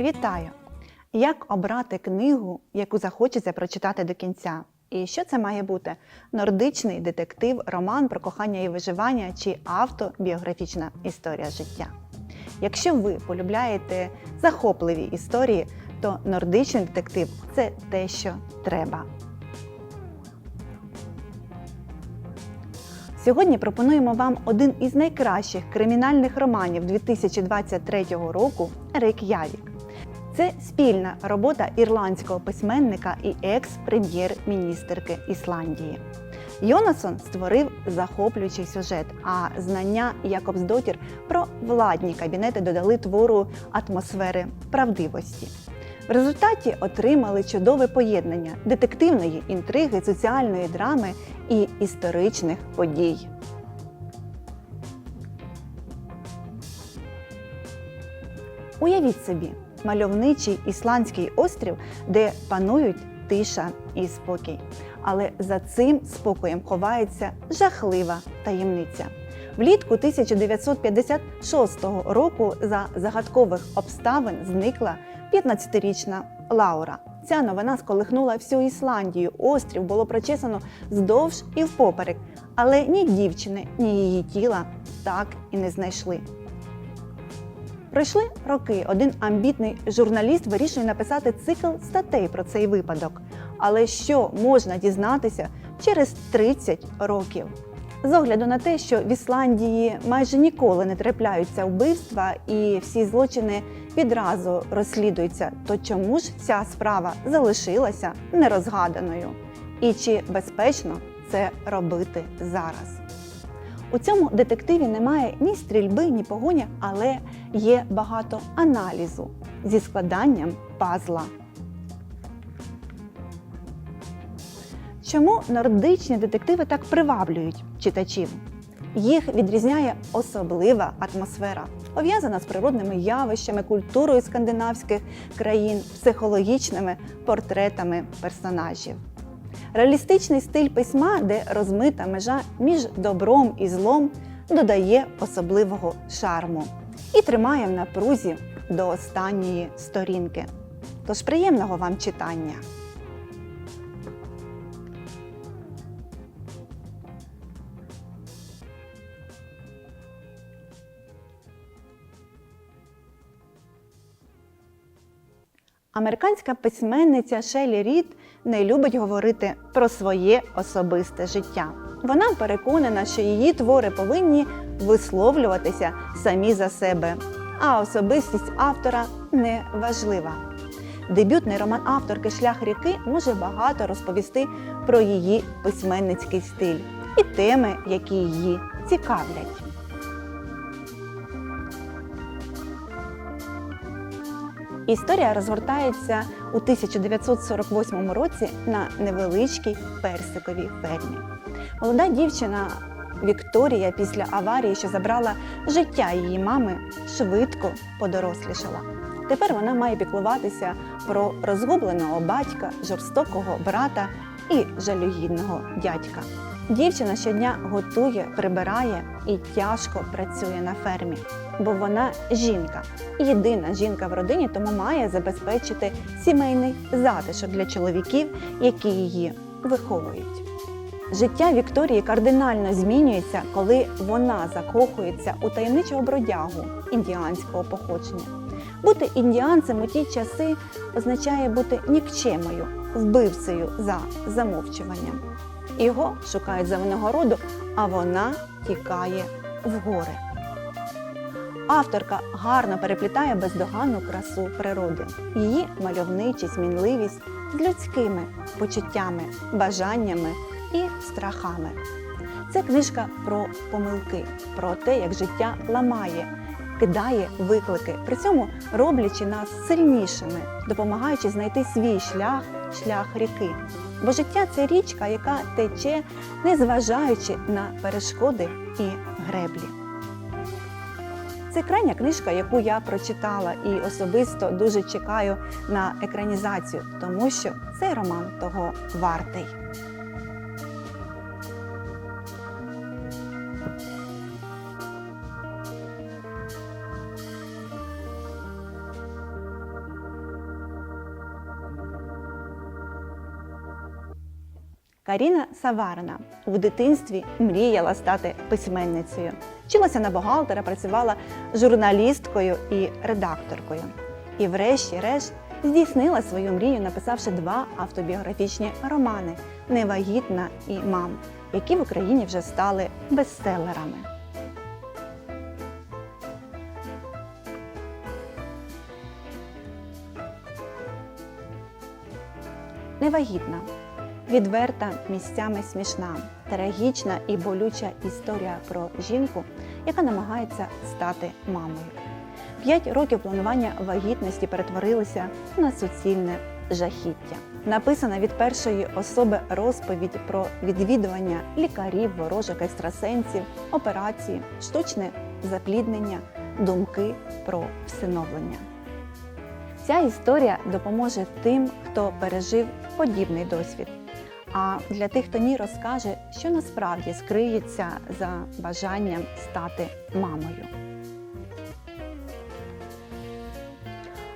Вітаю! Як обрати книгу, яку захочеться прочитати до кінця? І що це має бути? Нордичний детектив, роман про кохання і виживання чи автобіографічна історія життя? Якщо ви полюбляєте захопливі історії, то нордичний детектив це те, що треба. Сьогодні пропонуємо вам один із найкращих кримінальних романів 2023 року Рейк'явік. Це спільна робота ірландського письменника і екс-прем'єр-міністерки Ісландії. Йонасон створив захоплюючий сюжет, а знання Якобсдотір про владні кабінети додали твору атмосфери правдивості. В результаті отримали чудове поєднання детективної інтриги, соціальної драми і історичних подій. Уявіть собі мальовничий ісландський острів, де панують тиша і спокій. Але за цим спокоєм ховається жахлива таємниця. Влітку 1956 року за загадкових обставин зникла 15-річна Лаура. Ця новина сколихнула всю Ісландію. Острів було прочесано вздовж і впоперек, але ні дівчини, ні її тіла так і не знайшли. Пройшли роки. Один амбітний журналіст вирішує написати цикл статей про цей випадок. Але що можна дізнатися через 30 років? З огляду на те, що в Ісландії майже ніколи не трапляються вбивства і всі злочини відразу розслідуються, то чому ж ця справа залишилася нерозгаданою? І чи безпечно це робити зараз? У цьому детективі немає ні стрільби, ні погоня, але є багато аналізу зі складанням пазла. Чому нордичні детективи так приваблюють читачів? Їх відрізняє особлива атмосфера, пов'язана з природними явищами, культурою скандинавських країн, психологічними портретами персонажів. Реалістичний стиль письма, де розмита межа між добром і злом, додає особливого шарму і тримає в напрузі до останньої сторінки. Тож приємного вам читання! Американська письменниця Шелі Рід не любить говорити про своє особисте життя. Вона переконана, що її твори повинні висловлюватися самі за себе, а особистість автора не важлива. Дебютний роман авторки Шлях ріки може багато розповісти про її письменницький стиль і теми, які її цікавлять. Історія розгортається у 1948 році на невеличкій персиковій фермі. Молода дівчина Вікторія після аварії, що забрала життя її мами, швидко подорослішала. Тепер вона має піклуватися про розгубленого батька, жорстокого брата і жалюгідного дядька. Дівчина щодня готує, прибирає і тяжко працює на фермі, бо вона жінка, єдина жінка в родині, тому має забезпечити сімейний затишок для чоловіків, які її виховують. Життя Вікторії кардинально змінюється, коли вона закохується у таємничого бродягу індіанського походження. Бути індіанцем у ті часи означає бути нікчемою, вбивцею за замовчуванням. Його шукають за винагороду, а вона тікає в гори. Авторка гарно переплітає бездоганну красу природи, її мальовничість, змінливість з людськими почуттями, бажаннями і страхами. Це книжка про помилки, про те, як життя ламає, кидає виклики, при цьому роблячи нас сильнішими, допомагаючи знайти свій шлях, шлях ріки. Бо життя це річка, яка тече, незважаючи на перешкоди і греблі. Це крайня книжка, яку я прочитала, і особисто дуже чекаю на екранізацію, тому що цей роман того вартий. Каріна Саварина у дитинстві мріяла стати письменницею. Вчилася на бухгалтера, працювала журналісткою і редакторкою. І врешті-решт здійснила свою мрію, написавши два автобіографічні романи Невагітна і мам, які в Україні вже стали бестселерами. Невагітна, відверта, місцями смішна, трагічна і болюча історія про жінку, яка намагається стати мамою. П'ять років планування вагітності перетворилися на суцільне жахіття. Написана від першої особи розповідь про відвідування лікарів, ворожок, екстрасенсів, операції, штучне запліднення, думки про всиновлення. Ця історія допоможе тим, хто пережив подібний досвід. А для тих, хто ні, розкаже, що насправді скриється за бажанням стати мамою.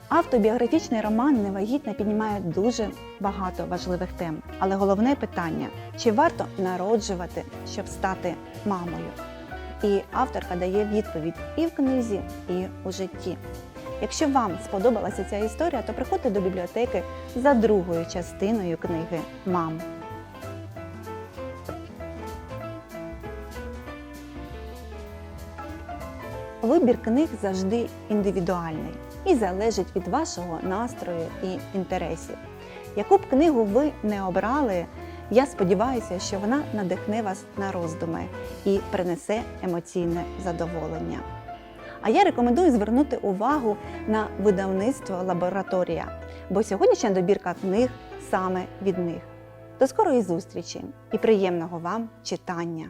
Автобіографічний роман Невагітна піднімає дуже багато важливих тем. Але головне питання: чи варто народжувати, щоб стати мамою? І авторка дає відповідь і в книзі, і у житті. Якщо вам сподобалася ця історія, то приходьте до бібліотеки за другою частиною книги Мам. Вибір книг завжди індивідуальний і залежить від вашого настрою і інтересів. Яку б книгу ви не обрали, я сподіваюся, що вона надихне вас на роздуми і принесе емоційне задоволення. А я рекомендую звернути увагу на видавництво лабораторія, бо сьогоднішня добірка книг саме від них. До скорої зустрічі і приємного вам читання!